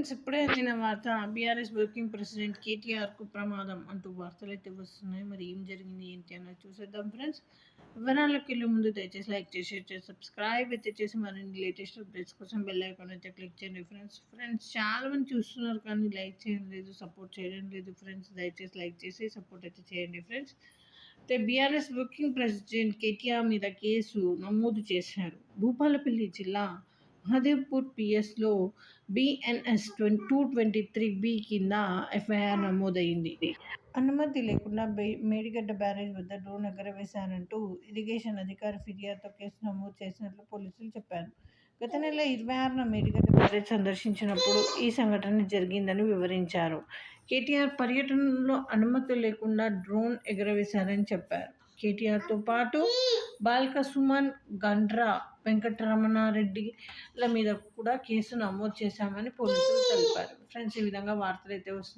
Friends ఇప్పుడే అందిన వార్త బీఆర్ఎస్ వర్కింగ్ ప్రెసిడెంట్ కేటీఆర్కు ప్రమాదం అంటూ వార్తలు అయితే వస్తున్నాయి. మరి ఏం జరిగింది ఏంటి అన్నది చూసేద్దాం ఫ్రెండ్స్. వివరాలకు వెళ్ళే ముందు దయచేసి లైక్ చేసి షేర్ చేసి సబ్స్క్రైబ్ అయితే చేసి మరిన్ని లేటెస్ట్ అప్డేట్స్ కోసం బెల్ ఐకాన్ అయితే క్లిక్ చేయండి ఫ్రెండ్స్. ఫ్రెండ్స్ చాలా మంది చూస్తున్నారు కానీ లైక్ చేయడం లేదు సపోర్ట్ చేయడం లేదు ఫ్రెండ్స్. దయచేసి లైక్ చేసి సపోర్ట్ అయితే చేయండి ఫ్రెండ్స్. అయితే బీఆర్ఎస్ వర్కింగ్ ప్రెసిడెంట్ కేటీఆర్ మీద కేసు నమోదు చేశారు. భూపాలపల్లి జిల్లా Mahadevpur పిఎస్లో BNS twenty two twenty three B కింద ఎఫ్ఐఆర్ నమోదైంది. అనుమతి లేకుండా బే మేడిగడ్డ బ్యారేజ్ వద్ద డ్రోన్ ఎగరవేశారంటూ ఇరిగేషన్ అధికారి ఫిర్యాదుతో కేసు నమోదు చేసినట్లు పోలీసులు చెప్పారు. గత నెల ఇరవై ఆరున మేడిగడ్డ బ్యారేజ్ సందర్శించినప్పుడు ఈ సంఘటన జరిగిందని వివరించారు. కేటీఆర్ పర్యటనలో అనుమతి లేకుండా డ్రోన్ ఎగరవేశారని చెప్పారు. కేటీఆర్తో పాటు బాల్క సుమన్ గండ్రా వెంకటరమణారెడ్డిల మీద కూడా కేసు నమోదు చేశామని పోలీసులు తెలిపారు. ఫ్రెండ్స్ ఈ విధంగా వార్తలు అయితే వస్తున్నాయి.